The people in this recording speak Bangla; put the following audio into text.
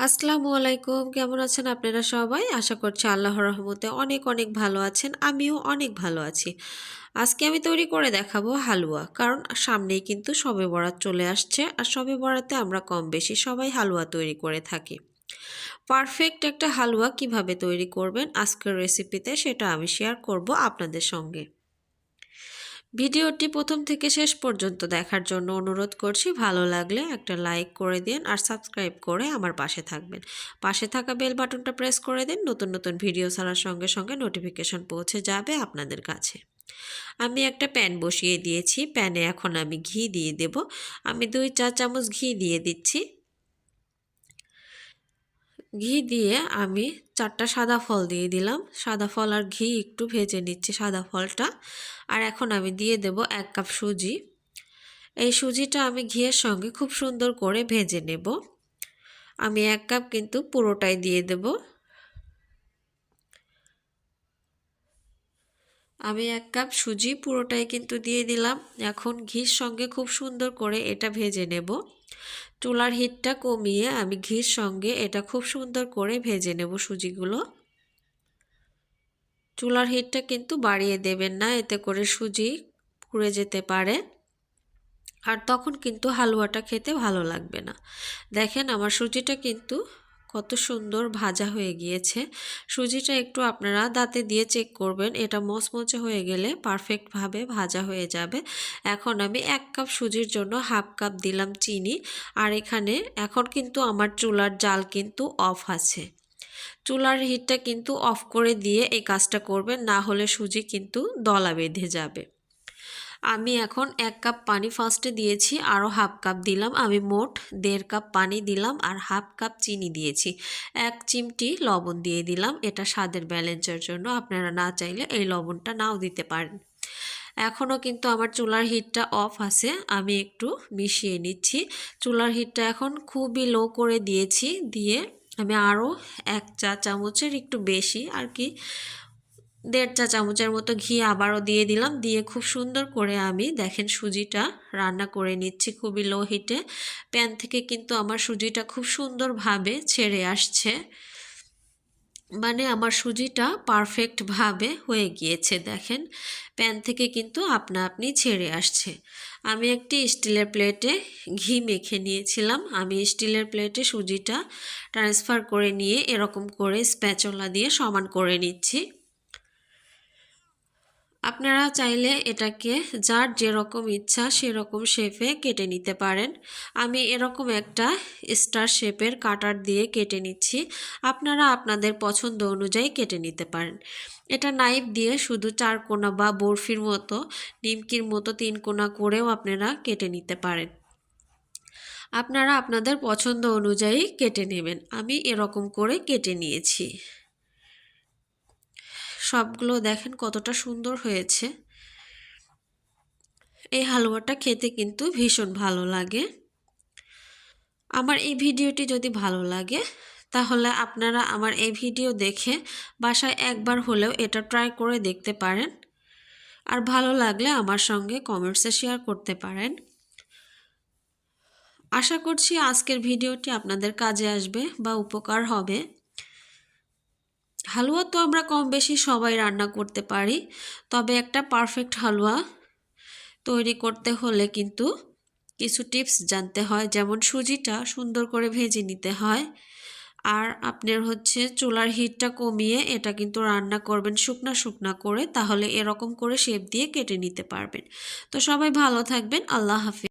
আসসালামু আলাইকুম। কেমন আছেন আপনারা সবাই? আশা করছি আল্লাহর রহমতে অনেক অনেক ভালো আছেন। আমিও অনেক ভালো আছি। আজকে আমি তৈরি করে দেখাবো হালুয়া। কারণ সামনেই কিন্তু সবে বরাত চলে আসছে। আর সবে বরাতে আমরা কম বেশি সবাই হালুয়া তৈরি করে থাকি। পারফেক্ট একটা হালুয়া কীভাবে তৈরি করবেন আজকের রেসিপিতে সেটা আমি শেয়ার করব আপনাদের সঙ্গে। ভিডিওটি প্রথম থেকে শেষ পর্যন্ত দেখার জন্য অনুরোধ করছি, ভালো লাগলে একটা লাইক করে দিন আর সাবস্ক্রাইব করে আমার পাশে থাকবেন। পাশে থাকা বেল বাটনটা প্রেস করে দিন, নতুন নতুন ভিডিও ছাড়ার সঙ্গে সঙ্গে নোটিফিকেশন পৌঁছে যাবে আপনাদের কাছে। আমি একটা প্যান বসিয়ে দিয়েছি, প্যানে এখন আমি ঘি দিয়ে দেব। আমি দুই চা চামচ ঘি দিয়ে দিচ্ছি। ঘি দিয়ে আমি চারটা সাদা ফল দিয়ে দিলাম। সাদা ফল আর ঘি একটু ভেজে নিচ্ছে সাদা ফলটা। আর এখন আমি দিয়ে দেব এক কাপ সুজি। এই সুজিটা আমি ঘিয়ের সঙ্গে খুব সুন্দর করে ভেজে নেব। আমি এক কাপ কিন্তু পুরোটাই দিয়ে দেব। আমি এক কাপ সুজি পুরোটাই কিন্তু দিয়ে দিলাম। এখন ঘির সঙ্গে খুব সুন্দর করে এটা ভেজে নেব। চুলার হিটটা কমিয়ে আমি ঘির সঙ্গে এটা খুব সুন্দর করে ভেজে নেব সুজিগুলো। চুলার হিটটা কিন্তু বাড়িয়ে দেবেন না, এতে করে সুজি পুড়ে যেতে পারে। আর তখন কিন্তু হালুয়াটা খেতে ভালো লাগবে না। দেখেন আমার সুজিটা কিন্তু কত সুন্দর ভাজা হয়ে গিয়েছে। সুজিটা একটু আপনারা দাঁতে দিয়ে চেক করবেন। এটা মচমচে হয়ে গেলে পারফেক্টভাবে ভাজা হয়ে যাবে। এখন আমি এক কাপ সুজির জন্য হাফ কাপ দিলাম চিনি। আর এখানে এখন কিন্তু আমার চুলার জাল কিন্তু অফ আছে। চুলার হিটটা কিন্তু অফ করে দিয়ে এই কাজটা করবেন। না হলে সুজি কিন্তু দলা বেঁধে যাবে। আমি এখন এক কাপ পানি ফার্স্টে দিয়েছি আরও হাফ কাপ দিলাম। আমি মোট দেড় কাপ পানি দিলাম আর হাফ কাপ চিনি দিয়েছি। এক চিমটি লবণ দিয়ে দিলাম, এটা স্বাদের ব্যালেন্সের জন্য। আপনারা না চাইলে এই লবণটা নাও দিতে পারেন। এখনও কিন্তু আমার চুলার হিটটা অফ আছে, আমি একটু মিশিয়ে নিচ্ছি। চুলার হিটটা এখন খুবই লো করে দিয়েছি, দিয়ে আমি আরও এক চা চামচের একটু বেশি আর কি দেড় চা চামচের মতো ঘি আবারও দিয়ে দিলাম। দিয়ে খুব সুন্দর করে আমি দেখেন সুজিটা রান্না করে নিচ্ছি খুবই লো হিটে প্যান থেকে কিন্তু আমার সুজিটা খুব সুন্দরভাবে ছেড়ে আসছে। মানে আমার সুজিটা পারফেক্টভাবে হয়ে গিয়েছে দেখেন। প্যান থেকে কিন্তু আপনা আপনি ছেড়ে আসছে। আমি একটি স্টিলের প্লেটে ঘি মেখে নিয়েছিলাম। আমি স্টিলের প্লেটে সুজিটা ট্রান্সফার করে নিয়ে এরকম করে স্প্যাচলা দিয়ে সমান করে নিচ্ছি। আপনারা চাইলে এটাকে যার যেরকম ইচ্ছা সেরকম শেপে কেটে নিতে পারেন। আমি এরকম একটা স্টার শেপের কাটার দিয়ে কেটে নিচ্ছি। আপনারা আপনাদের পছন্দ অনুযায়ী কেটে নিতে পারেন। এটা নাইফ দিয়ে শুধু চার কোনা বা বরফির মতো, নিমকির মতো তিন কোনা করেও আপনারা কেটে নিতে পারেন। আপনারা আপনাদের পছন্দ অনুযায়ী কেটে নেবেন। আমি এরকম করে কেটে নিয়েছি। সবগুলো দেখেন কতটা সুন্দর হয়েছে। এই হালুয়াটা খেতে কিন্তু ভীষণ ভালো লাগে। আমার এই ভিডিওটি যদি ভালো লাগে, তাহলে আপনারা আমার এই ভিডিও দেখে বাসায় একবার হলেও এটা ট্রাই করে দেখতে পারেন। আর ভালো লাগলে আমার সঙ্গে কমেন্টসে শেয়ার করতে পারেন। আশা করছি আজকের ভিডিওটি আপনাদের কাজে আসবে বা উপকার হবে। হালুয়া তো আমরা কম বেশি সবাই রান্না করতে পারি, তবে একটা পারফেক্ট হালুয়া তৈরি করতে হলে কিন্তু কিছু টিপস জানতে হয়, যেমন সুজিটা সুন্দর করে ভেজে নিতে হয়, আর আপনার হচ্ছে চুলার হিটটা কমিয়ে এটা কিন্তু রান্না করবেন শুকনা শুকনা করে, তাহলে এরকম করে শেপ দিয়ে কেটে নিতে পারবেন। তো সবাই ভালো থাকবেন, আল্লাহ হাফিজ।